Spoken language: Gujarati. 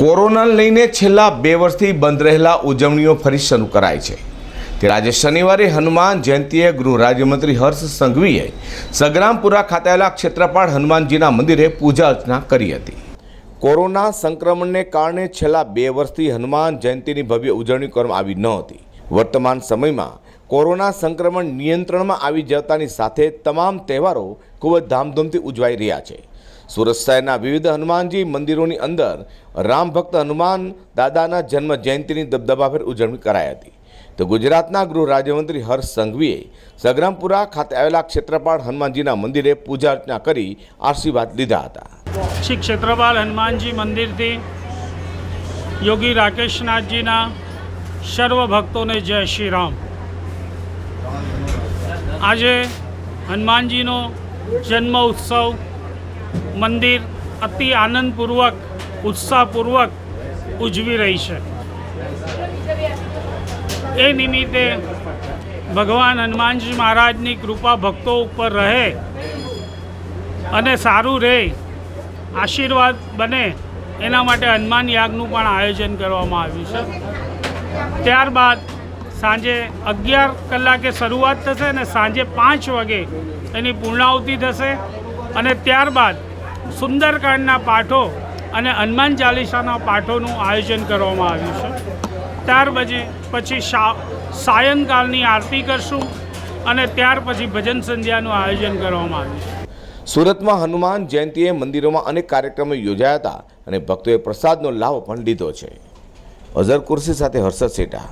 કોરોનાને લઈને છેલ્લા બે વર્ષથી બંધ રહેલા ઉજવણીઓ ફરી શરૂ કરાઈ છે. ત્યારે આજે શનિવારે હનુમાન જયંતીએ ગૃહ રાજ્યમંત્રી હર્ષ સંઘવીએ સગ્રામપુરા ખાતે આવેલા ક્ષેત્રપાળ હનુમાનજીના મંદિરે પૂજા અર્ચના કરી હતી. કોરોના સંક્રમણને કારણે છેલ્લા બે વર્ષથી હનુમાન જયંતીની ભવ્ય ઉજવણી કરવામાં આવી ન હતી. વર્તમાન સમયમાં કોરોના સંક્રમણ નિયંત્રણમાં આવી જતાની સાથે તમામ તહેવારો ખૂબ જ ધામધૂમથી ઉજવાઈ રહ્યા છે. સુરત શહેરના વિવિધ હનુમાનજી મંદિરોની અંદર રામ ભક્ત હનુમાન દાદાના જન્મ જયંતિની દબદબાભેર ઉજવણી કરાઈ હતી. તો ગુજરાતના ગૃહ રાજ્યમંત્રી હર્ષ સંઘવીએ સગ્રામપુરા ખાતે આવેલા ક્ષેત્રપાળ હનુમાનજીના મંદિરે પૂજા અર્ચના કરી આશીર્વાદ લીધા હતા. શ્રી ક્ષેત્રપાલ હનુમાનજી મંદિરથી યોગી રાકેશનાથજીના સર્વ ભક્તોને જય શ્રી રામ. આજે હનુમાનજીનો જન્મ ઉત્સવ મંદિર અતિ આનંદપૂર્વક, ઉત્સાહપૂર્વક ઉજવી રહી છે. એ નિમિત્તે ભગવાન હનુમાનજી મહારાજની કૃપા ભક્તો ઉપર રહે અને સારું રહે, આશીર્વાદ બને એના માટે હનુમાન યાગનું પણ આયોજન કરવામાં આવ્યું છે. ત્યારબાદ સાંજે અગિયાર કલાકે શરૂઆત થશે અને સાંજે પાંચ વાગે એની પૂર્ણાહુતિ થશે અને ત્યારબાદ સુંદરકાંડના પાઠો અને હનુમાન ચાલીસાના પાઠોનું આયોજન કરવામાં આવ્યું છે. ત્યાર પછી પછી સાયંકાલની આરતી કરશું અને ત્યાર પછી ભજન સંધ્યાનું આયોજન કરવામાં આવ્યું છે. સુરતમાં હનુમાન જયંતીએ મંદિરોમાં અનેક કાર્યક્રમો યોજાયા હતા અને ભક્તોએ પ્રસાદનો લાભ પણ લીધો છે. અઝર કુર્સી સાથે હર્ષદ સેટા.